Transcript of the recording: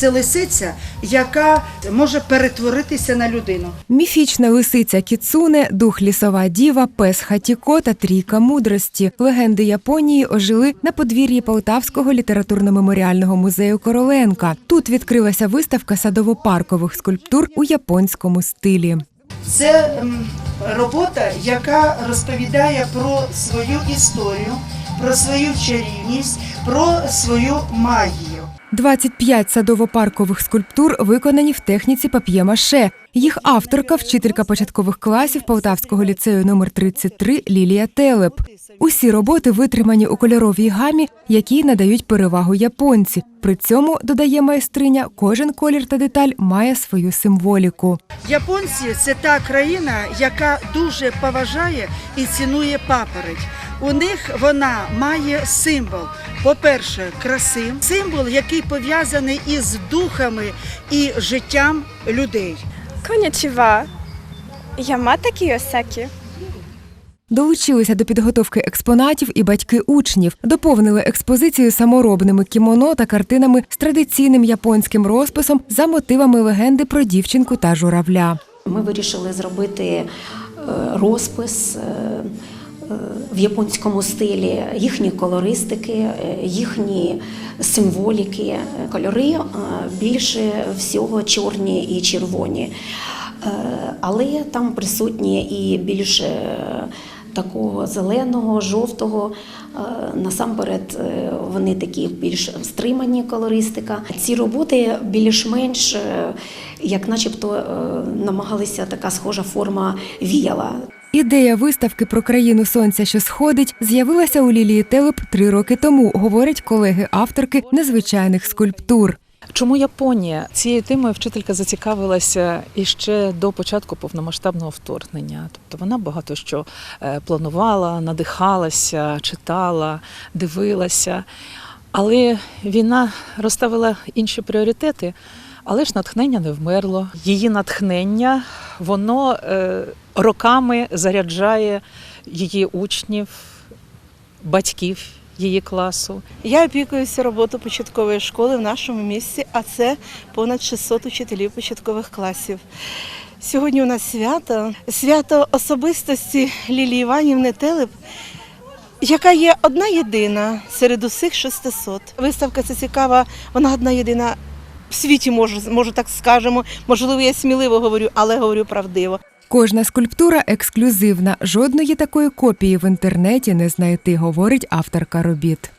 Це лисиця, яка може перетворитися на людину. Міфічна лисиця Кіцуне, дух лісова діва, пес Хатіко та трійка мудрості. Легенди Японії ожили на подвір'ї Полтавського літературно-меморіального музею Короленка. Тут відкрилася виставка садово-паркових скульптур у японському стилі. Це робота, яка розповідає про свою історію, про свою чарівність, про свою магію. 25 садово-паркових скульптур виконані в техніці пап'є-маше. Їх авторка, вчителька початкових класів Полтавського ліцею номер 33 Лілія Телеп. Усі роботи витримані у кольоровій гамі, якій надають перевагу японці. При цьому, додає майстриня, кожен колір та деталь має свою символіку. Японці це та країна, яка дуже поважає і цінує папороть. У них вона має символ. По-перше, краси, символ, який пов'язаний із духами і життям людей. Конячева, такі Кіосакі. Долучилися до підготовки експонатів і батьки учнів, доповнили експозицію саморобними кімоно та картинами з традиційним японським розписом за мотивами легенди про дівчинку та журавля. Ми вирішили зробити е, розпис. Е, в японському стилі, їхні колористики, е, їхні символіки, Е, кольори е, більше всього чорні і червоні. Але там присутні і більше такого зеленого, жовтого. Насамперед вони такі більш стримані колористика. Ці роботи більш-менш, як начебто, намагалися така схожа форма віяла. Ідея виставки про країну сонця, що сходить, з'явилася у Лілії Телеп три роки тому, говорять колеги авторки незвичайних скульптур. Чому Японія? Цією темою вчителька зацікавилася іще до початку повномасштабного вторгнення. Тобто вона багато що е, планувала, надихалася, читала, дивилася. Але війна розставила інші пріоритети, але ж натхнення не вмерло. Її натхнення воно е, роками заряджає її учнів, батьків її класу. Я опікуюся роботою початкової школи в нашому місті, а це понад 600 учителів початкових класів. Сьогодні у нас свято, свято особистості Лілії Іванівни Телеп, яка є одна єдина серед усіх 600. Виставка це цікава, вона одна єдина в світі, може, можу так скажемо. Можливо, я сміливо говорю, але говорю правдиво. Кожна скульптура ексклюзивна. Жодної такої копії в інтернеті не знайти, говорить авторка робіт.